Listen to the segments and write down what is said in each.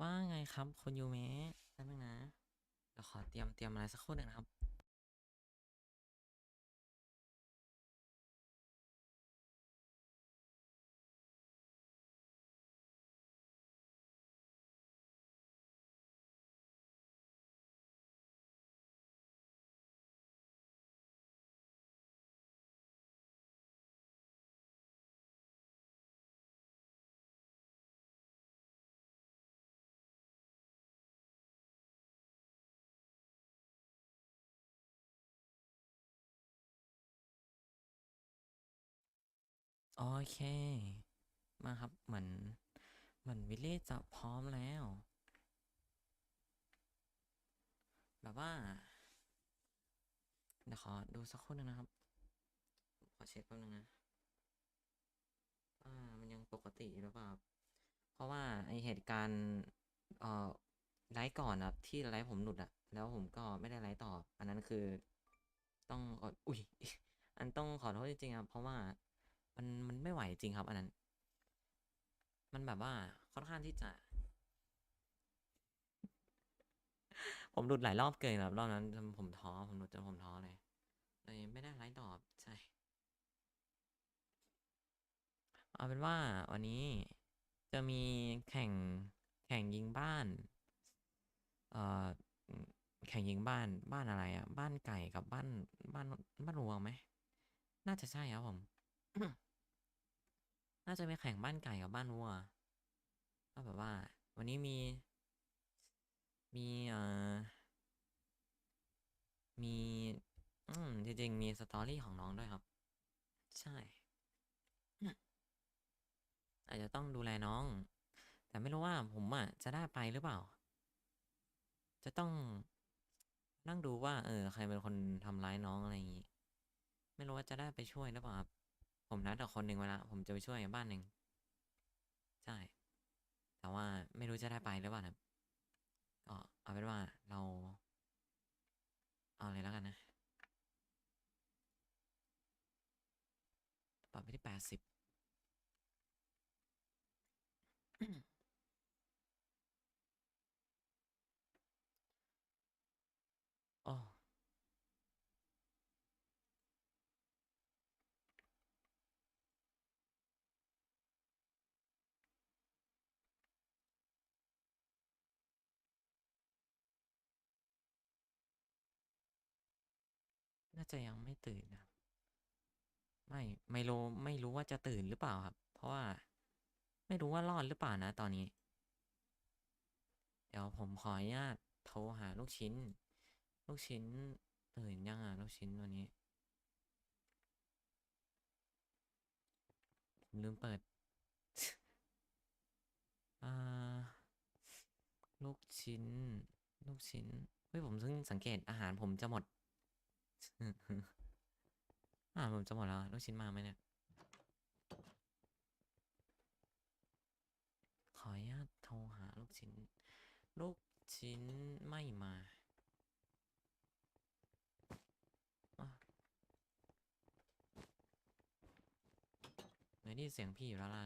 ว่าไงครับคุณยูเมะแป๊บนึงนะเดี๋ยวขอเตรียมเตรียมอะไรสักครู่หนึ่งนะครับ โอเค มาครับเหมือนเหมือนวิลลี่จะพร้อมแล้ว แบบว่าเดี๋ยวขอดูสักครู่หนึงนะครับ ขอเช็คแป๊บนึงนะว่ามันยังปกติหรือเปล่า เพราะว่าไอเหตุการณ์เอ่อไลฟ์ก่อนอะที่ไลฟ์ผมหลุดอะแล้วผมก็ไม่ได้ไลฟ์ต่อ อันนั้นคือ ต้องขออุ้ย อันต้องขอโทษจริงๆครับเพราะว่า มันมันไม่ไหวจริงครับอันนั้น มันแบบว่าค่อนข้างที่จะ ผมหลุดหลายรอบเกินแบบรอบนั้นจนผมท้อผมหลุดจนผมท้อเลยเลยไม่ได้ไลฟ์ต่อใช่เอาเป็นว่าวันนี้จะมีแข่งแข่งยิงบ้าน เอ่อแข่งยิงบ้านบ้านอะไรอะ่ะ บ้านไก่กับบ้านบ้านบ้านวัวไหม น่าจะใช่ครับผม น่าจะไปแข่งบ้านไก่กับบ้านวัวก็แบบว่า วันนี้มี มีเอ่อมี อืม จริงๆ มีสตอรี่ของน้องด้วยครับ ใช่ อาจจะต้องดูแลน้อง แต่ไม่รู้ว่าผมอะ จะได้ไปหรือเปล่า จะต้องนั่งดูว่า เออ ใครเป็นคนทำร้ายน้องอะไรอย่างงี้ ไม่รู้ว่าจะได้ไปช่วยหรือเปล่าครับ ผมนัดกับคนหนึ่งไว้ละผมจะไปช่วยบ้านหนึ่งใช่ แต่ว่าไม่รู้จะได้ไปหรือเปล่านะก็เอาเป็นว่าเรา เอาเลยแล้วกันนะปรับไปที่แปดสิบ จะยังไม่ตื่นนะไม่ไม่รู้ไม่รู้ว่าจะตื่นหรือเปล่าครับ เพราะว่าไม่รู้ว่ารอดหรือเปล่านะตอนนี้ เดี๋ยวผมขออนุญาตโทรหาลูกชิ้น ลูกชิ้นตื่นยังอะลูกชิ้นวันนี้ ผมลืมเปิดอ่าลูกชิ้น ลูกชิ้นเฮ้ยผมเพิ่งสังเกตอาหารผมจะหมด อาหาผมจะหมดแล้วลูกชิ้นมาไหมเนี่ย ขออนุญาตโทรหาลูกชิ้น ลูกชิ้นไม่มาอะเหมือนได้ยินเสียงพี่อยู่แล้วล่ะ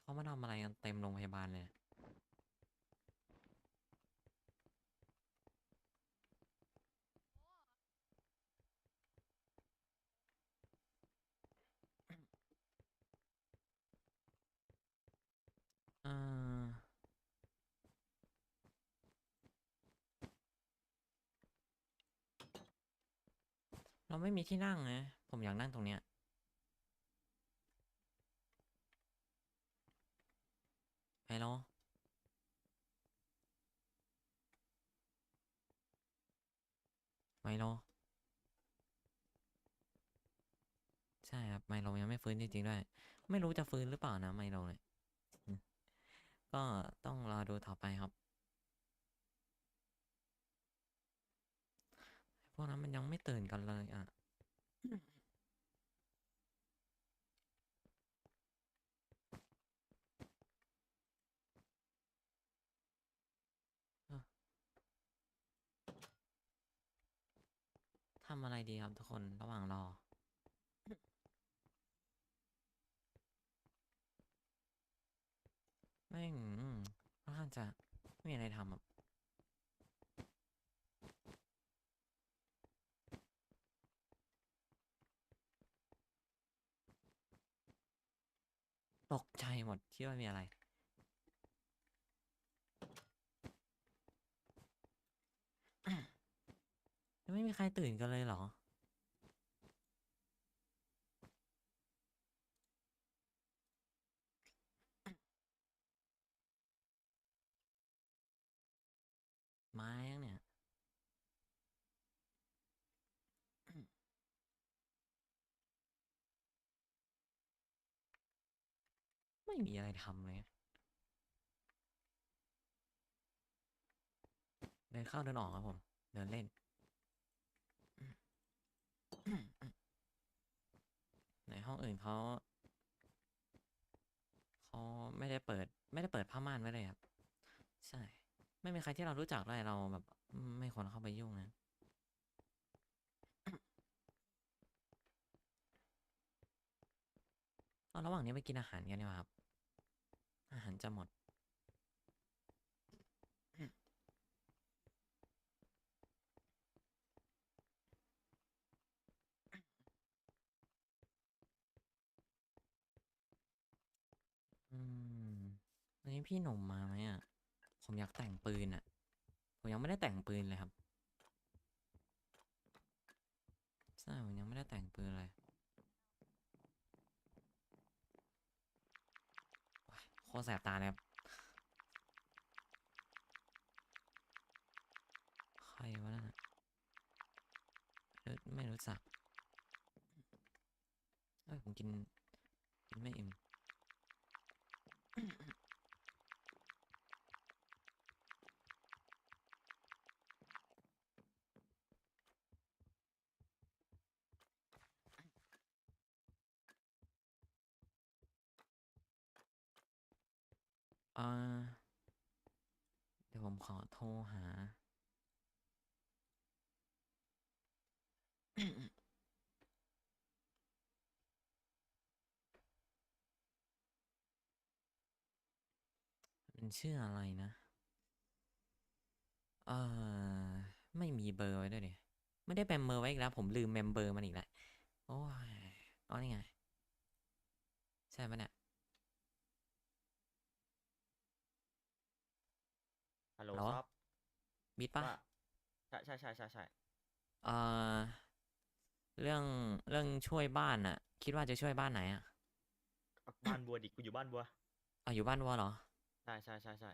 เขามาทำอะไรกันเต็มโรงพยาบาลเลย อ่อเราไม่มีที่นั่งนะ ผมอยากนั่งตรงเนี้ยไฮโลไมโลใช่ครับไมโลยังไม่ฟื้นจริงๆด้วย ไม่รู้จะฟื้นหรือเปล่านะไมโลเนี่ย ก็ต้องรอดูต่อไปครับ พวกนั้นมันยังไม่ตื่นกันเลยอะทำอะไรดีครับทุกคนระหว่างรอ จะไม่มีอะไรทำอะตกใจหมดคิดว่ามีอะไร ไม่มีใครตื่นกันเลยเหรอ มายังเนี่ย ไม่มีอะไรทำเลยเดินเข้าเดินออกครับผม เดินเล่นในห้องอื่นเขาเขาไม่ได้เปิด ไม่ได้เปิดผ้าม่านไว้เลยครับ ใช่ ไม่มีใครที่เรารู้จักเลยเราแบบ ไม่ควรเข้าไปยุ่งนะเอาระหว่างนี้ไปกินอาหารกันดีกว่าครับ อาหารจะหมด อืมวันนี้พี่หนุ่มมาไหมอะ ผมอยากแต่งปืนอะ ผมยังไม่ได้แต่งปืนเลยครับใช่ผมยังไม่ได้แต่งปืนเลย โคตรแสบตาเลยครับใครวะนั่นน่ะรู้ไม่รู้จักเอ้ยผมกิน กินไม่อิ่ม เอ่อเดี๋ยวผม ขอโทรหา มันชื่ออะไรนะ เออไม่มีเบอร์ไว้ด้วยเนี่ยไม่ได้แมมเบอร์ไว้อีกแล้ว ผมลืมเมมเบอร์มันอีกแล้ว โอ้ยอ๋อนี่ไง ใช่ปะเนี่ย ฮัลโหลเหรอ ครับมิดปะว่าใช่ใช่ใช่ใช่ใช่เอ่อเรื่องเรื่องช่วยบ้านอะคิดว่าจะช่วยบ้านไหนอะอะบ้านบัวดิกูอยู่บ้านบัวเอาอยู่บ้านวัวเหรอ ใช่ใช่ใช่ใช่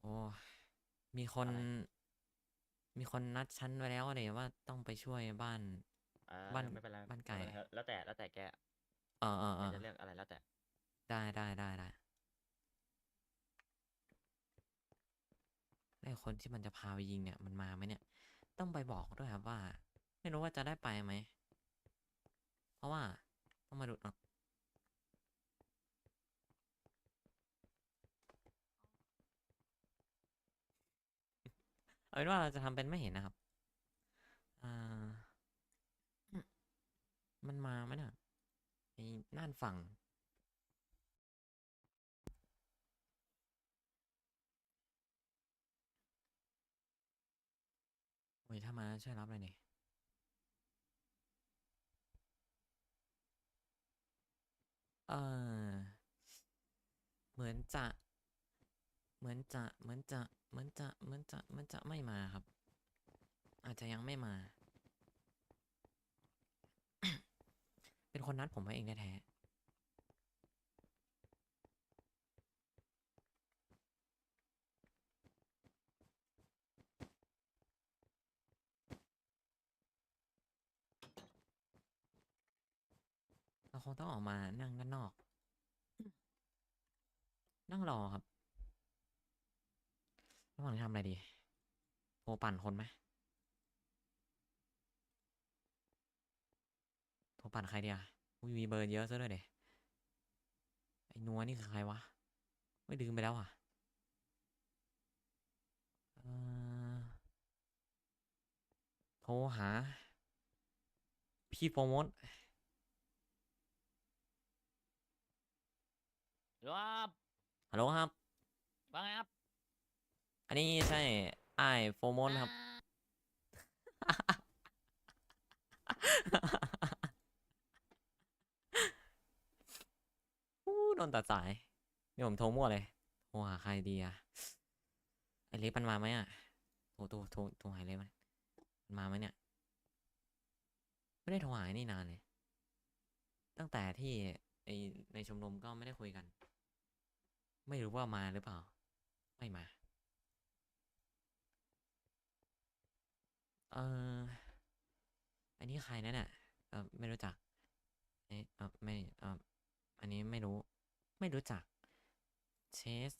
โอ้ยมีคน อะไร มีคนนัดฉันไว้แล้วเดี๋ยวว่าต้องไปช่วยบ้าน อ่าบ้านไม่เป็นไรบ้านไก่ ม่เป็รครับแล้วแต่แล้วแต่แกเออเออแกเออจะเลือกอะไรแล้วแต่ได้ได้ได้ได้ ไอ้คนที่มันจะพาไปยิงเนี่ยมันมาไหมเนี่ย ต้องไปบอกด้วยครับว่า ไม่รู้ว่าจะได้ไปไหม เพราะว่าต้องมาดูเนาะเอาเป็นว่าเราจะทำเป็นไม่เห็นนะครับ อ่า มันมาไหมเนี่ยไอ้น่านฝั่ง อ้ยถ้ามาช่วยรับเลยนี่เออเหมือนจะ เหมือนจะ เหมือนจะ เหมือนจะ เหมือนจะ เหมือนจะไม่มาครับ อาจจะยังไม่มา เป็นคนนัดผมไว้เองแท้ๆ งต้องออกมานั่งด้านนอก นั่งรอครับระหว่างนี้ทำอะไรดีโทรปั่นคนไหมโทรปั่นใครเดียวอุ้ยมีเบอร์เยอะซะด้วยเดไอ้นัวนี่คือใครวะ ไม่ลืมไปแล้วอะเอ่อโทรหา พี่โปรโมท ครับฮัลโหลครับ ว่าไงครับอันนี้ใช่ไอายโฟร์โมนครับ อู้โดนตัดสาย นี่ผมโทรมั่วเลย โทรหาใครดีอะไอเล็กมันมาไหมอะโทรโทรโทรโทรหาเล็กมันมันมาไหมเนี่ย ไม่ได้โทรหาไอ้นี่นานเลย ตั้งแต่ที่ไอในชมรมก็ไม่ได้คุยกัน ไม่รู้ว่ามาหรือเปล่า ไม่มา เอออันนี้ใครนั่นอะเออไม่รู้จักเออไม่เอออันนี้ไม่รู้ ไม่รู้จัก เชส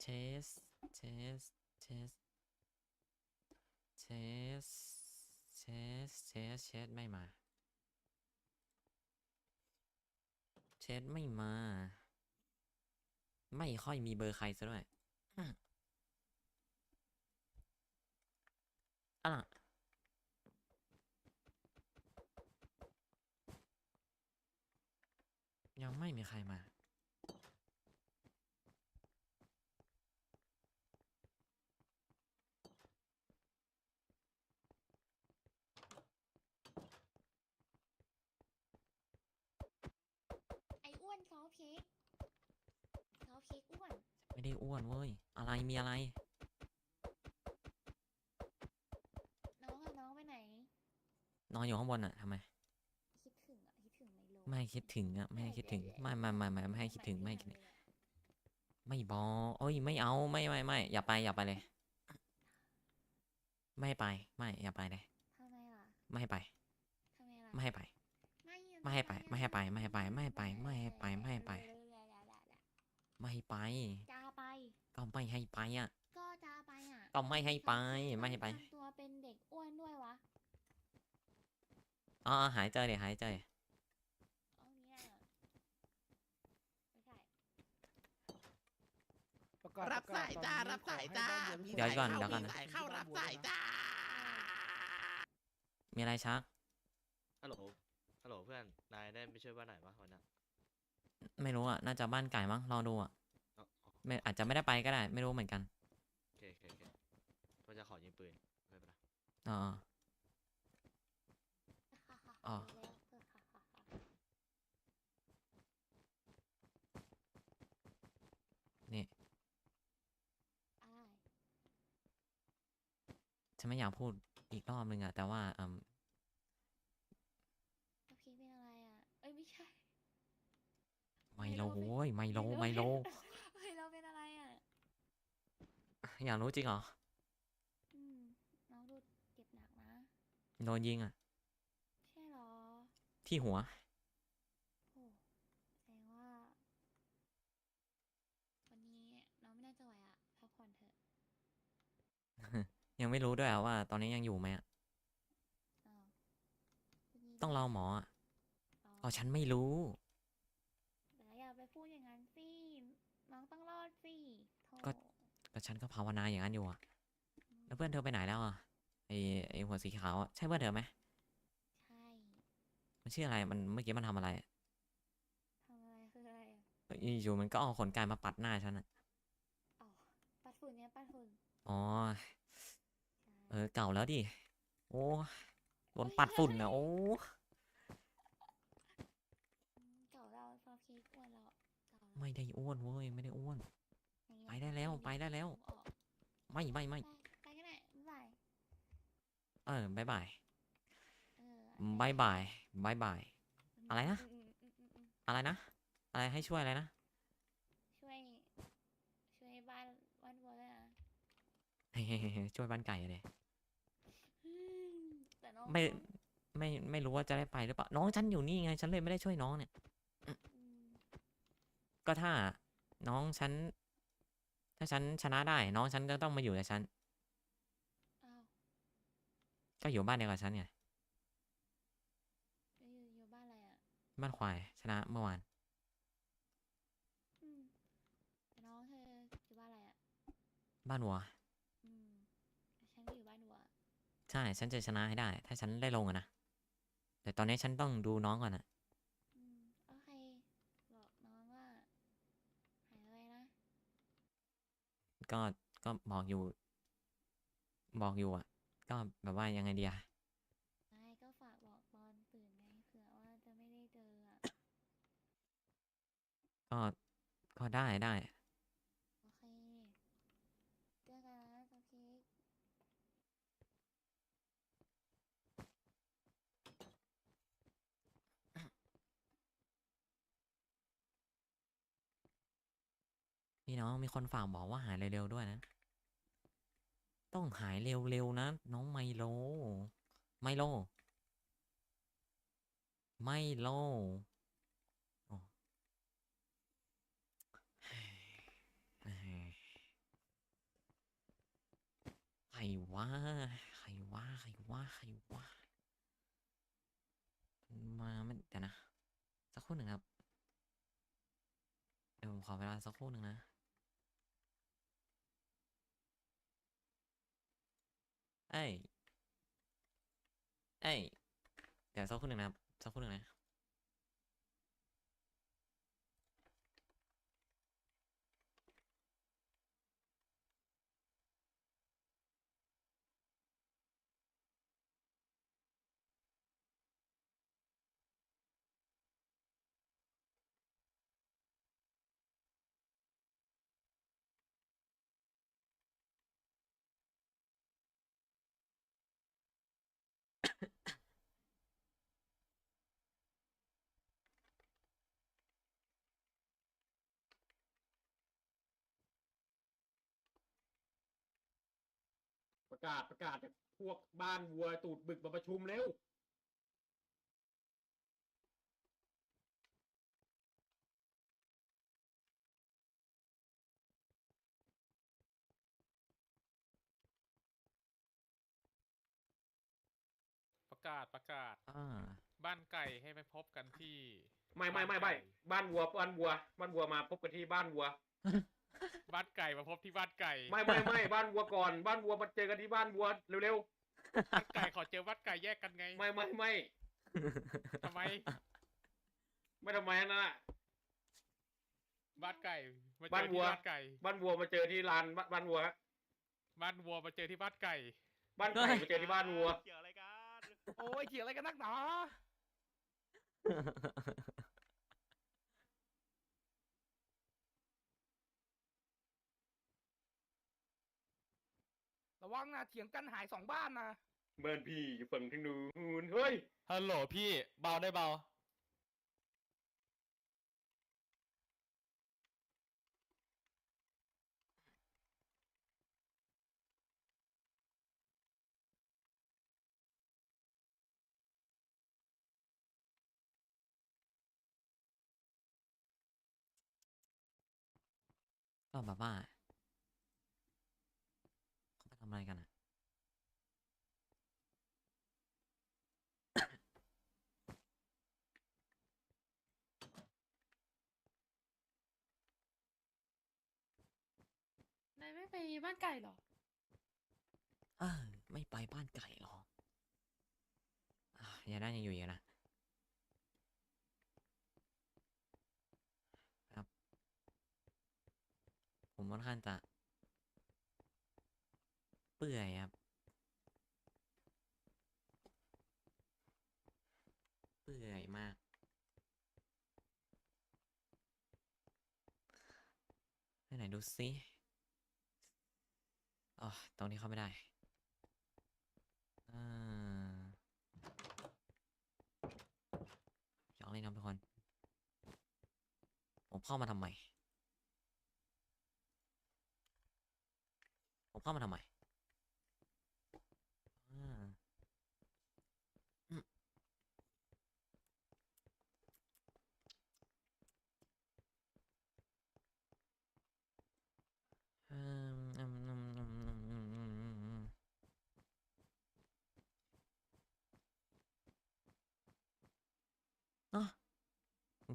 เชส เชส เชส เชส เชส เชส ไม่มา เชสไม่มา ไม่ค่อยมีเบอร์ใครซะด้วยอืมอะยังไม่มีใครมา ไอ้อ้วนซอฟต์เค้กซอฟต์เค้กอ้วน ไม่ได้อ้วนเว้ย อะไรมีอะไร น้องอะน้องไปไหน นอนอยู่ข้างบนอะทำไม คิดถึงอะคิดถึงไมโลไม่คิดถึงอะไม่ให้คิดถึงไม่ไม่ไม่ไม่ไม่ให้คิดถึงไม่คิดถึงไม่บอกเอ้ยไม่เอาไม่ไม่ไม่อย่าไปอย่าไปเลย ไม่ให้ไปไม่อย่าไปเลย ทำไมล่ะไม่ให้ไป ทำไมล่ะไม่ให้ไป ไม่อะไม่ให้ไปทำไม่ให้ไป ไม่ให้ไป ไม่ให้ไป ไม่ให้ไป ไม่ให้ไป ไม่ให้ไปจะไป ก็ไม่ให้ไปอะ ก็จะไปอะก็ไม่ให้ไปทำไไม่ให้ไป ทำตัวเป็นเด็กอ้วนด้วยวะอ๋อหายใจเลยหายใจ เอาเนี้ยไม่ใช่ประกาศรับประกาศสายจ้าตอนนี้รับสายขอให้จ้าบ้นเมืองมีเดี๋ยวก่อนสาเดี๋ยวก่อน มีสายเข้ารับสายจ้ามีอะไรชัก ฮัลโหล ฮัลโหลเพื่อน นายได้ไปช่วยบ้านไหนปะวันนั้นไม่รู้อะ น่าจะบ้านไก่มั้งรอดูอะอ๋ออ๋อ ไม่อาจจะไม่ได้ไปก็ได้ ไม่รู้เหมือนกันโอเคโอเคโอเคว่าจะขอยิงปืนไม่เป็นไรอ๋อ อ๋อรู้แล้วเออค่ะค่ะค่ะนี่อะไรฉันไม่อยากพูดอีกรอบนึงอะแต่ว่าอืมโอเคเป็นอะไรอะ เอ้ยไม่ใช่ ไมโลโว้ยไมโลไมโล เฮ้ยเราเป็นอะไรอะ อยากรู้จริงเหรออืมน้องดูเจ็บหนักนะ โดนยิงอะ ใช่เหรอ ที่หัว โอ้แสดงว่า วันนี้น้องไม่น่าจะไหวอะพักผ่อนเถอะยังไม่รู้ด้วยอะว่า ตอนนี้ยังอยู่ไหมอะอ้าววันนี้ต้องรอหมออะอ๋อ อ๋อฉันไม่รู้ แต่อย่าไปพูดอย่างนั้นสิ น้องต้องรอดสิโธ่ ก็ ก็ฉันก็ภาวนาอย่างนั้นอยู่อะแล้วเพื่อนเธอไปไหนแล้วอะไอไอหัวสีขาวอะใช่เพื่อนเธอไหมใช่มันชื่ออะไรมันเมื่อกี้มันทำอะไรอะทำอะไรคืออะไรอะอยู่ๆมันก็เอาขนไก่มาปัดหน้าฉันอะอ๋อปัดฝุ่นเนี่ยปัดฝุ่นอ๋อใช่เออเก่าแล้วดิโอ้โดนปัดฝุ่นนะโอ้อืมเก่าเราซอฟต์เค้กอ้วนเราเก่าเราไม่ได้อ้วนเว้ยไม่ได้อ้วนอย่างเงี้ย ไปได้แล้วม่ไปได้แล้ว ออกไม่ไม่ไม่ไปไปก็ได้บ๊ายบายเออบายบายเออบายบายบายบาย อะไรนะอืมอืมอืมอืมอะไรนะ อะไรให้ช่วยอะไรนะ ช่วย ช่วยบ้านบ้านบัวด้วยนะช่วยบ้านไก่เลย อืมแต่น้องไม่ น้องไม่ไม่รู้ว่าจะได้ไปหรือเปล่าน้องฉันอยู่นี่ไง ฉันเลยไม่ได้ช่วยน้องเนี่ย อืมก็ถ้าน้องฉัน ถ้าฉันชนะได้ น้องฉันก็ต้องมาอยู่กับฉันอ้าวก็อยู่บ้านเดียวกับฉันไงแล้วอยู่อยู่บ้านอะไรอะ บ้านควายชนะเมื่อวาน อืมแต่น้องเธออยู่บ้านอะไรอะ บ้านวัว อืมฉันก็อยู่บ้านบัวใช่ ฉันจะชนะให้ได้ ถ้าฉันได้ลงอะนะแต่ตอนนี้ฉันต้องดูน้องก่อนอะ อืมโอเคบอกน้องว่า หาย ก็ก็บอกอยู่ บอกอยู่อะ ก็แบบว่ายังไงดีอะไม่ก็ฝากบอกบอลตื่นไงเผื่อว่าจะไม่ได้เจออะก็ก็ได้ได้ โอเค เจอกันนะจ๊ะพีค พี่น้องมีคนฝากบอกว่าหายเร็วๆด้วยนะ ต้องหายเร็วๆนะ น้องไมโล ไมโล ไมโลโอ้เฮ้ยใครว่าใครว่าใครว่าใครว่ามาไม่เดี๋ยวนะ สักครู่หนึ่งครับ เดี๋ยวผมขอเวลาสักครู่หนึ่งนะ เอ้ยเอ้ยเดี๋ยวสักครู่หนึ่งนะครับสักครู่หนึ่งนะ ประกาศประกาศจากพวกบ้านวัวตูดบึกมาประชุมเร็วประกาศประกาศอ่าบ้านไก่ให้ไปพบกันที่ ไม่ไม่ไม่ไม่บ้านวัวบ้านวัวบ้านวัวมาพบกันที่บ้านวัว บ้านไก่มาพบที่บ้านไก่ไม่ไม่ไม่บ้านวัวก่อนบ้านวัวมาเจอกันที่บ้านวัวเร็วบ้านไก่ขอเจอบ้านไก่แยกกันไงๆไม่ไม่ไม่ทำไมไม่ทำไมนะบ้านไก่มาเจบ้านอวัที่ว บ้านไก่ บ้านวัวมาเจอที่ลานบ้านบ้านวัวฮะบ้านวัวมาเจอที่บ้านไก่ บ้านไก่มาเจอที่บ้านวัว เกี่ยวอะไรกัน โอ้ยเถียงอะไรกันนักหนา ระวังนะเถียงกันหายสองบ้านนะเบิร์นพี่อยู่ฝั่งทางนู้นเฮ้ยฮัลโหลพี่เบาได้เบา ก็แบบว่าเขาไปทำอะไรกันอะนายไม่ไปบ้านไก่เหรอ เออ ไม่ไปบ้านไก่หรออะยาด้านยังอยู่อยู่นะ ครับ ผมค่อนข้างจะ เปื่อยครับ เปื่อยมาก ไหนดูสิอ๋อตรงนี้เข้าไม่ได้อ่าอยากเล่นครับทุกคน ผมเข้ามาทำไม ผมเข้ามาทำไม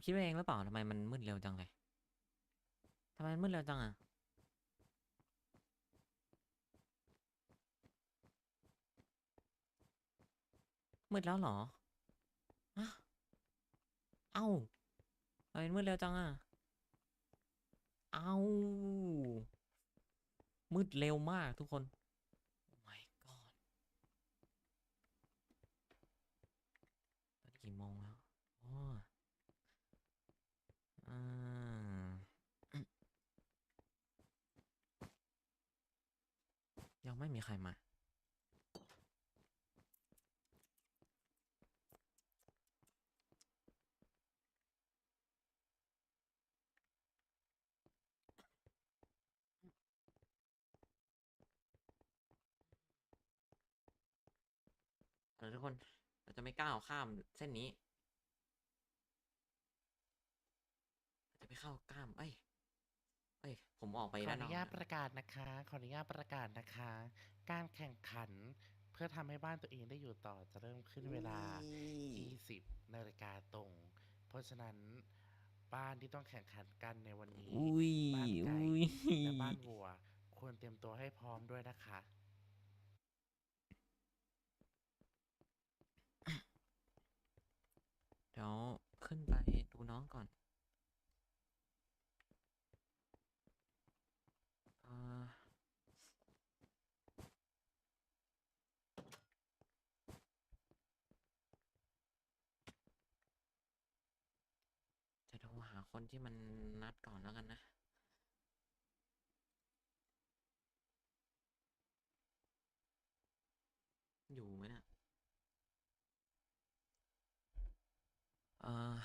คิดไปเองหรือเปล่าทำไมมันมืดเร็วจังเลยทำไมมันมืดเร็วจังอะมืดแล้วเหรออะเอ้าทำไมมืดเร็วจังอะ เอ้ามืดเร็วมากทุกคน โอ้ my god ตอนนี้กี่โมงแล้วอ๋ออ่า ยังไม่มีใครมา เออทุกคน เราจะไม่ก้าวข้ามเส้นนี้เราจะไม่เข้าก้าม เอ้ย อ้ย ผมออกไปขอด้าอนนนุอกญาตนะประกาศนะคะ ขออนุญาตประกาศนะคะ การแข่งขันเพื่อทำให้บ้านตัวเองได้อยู่ต่อจะเริ่มขึ้นเวลา 20นาฬิกาตรง เพราะฉะนั้นบ้านที่ต้องแข่งขันกันในวันนี้ อุ้ยบ้านไก่อุ้ยและบ้านวัว ควรเตรียมตัวให้พร้อมด้วยนะคะ เดี๋ยวขึ้นไปดูน้องก่อนเอ่อจะโทรหา คนที่มันนัดก่อนแล้วกันนะอยู่ไหมเนี่ยเออ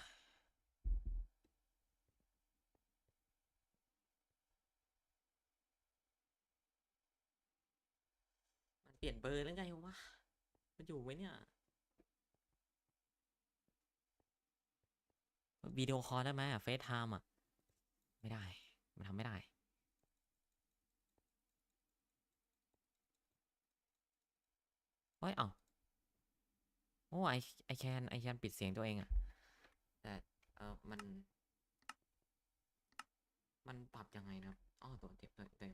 มันเปลี่ยนเบอร์แล้วไงวะ มันอยู่ไหมเนี่ย วิดีโอคอลได้ไหมอะเฟซไทม์อะ ไม่ได้ มันทำไม่ได้ เฮ้ย เอ้าโอ้ไอไอแคนไอแคนปิดเสียงตัวเองอะแต่ เออมัน มันปรับยังไงนะอ๋อตัวเจ็บตัวตัว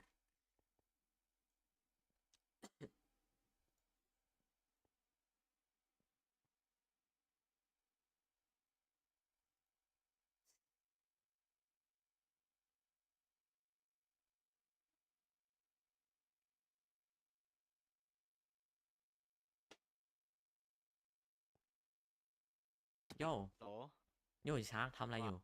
โยโหลโยชาร์กทำอะไรอยู่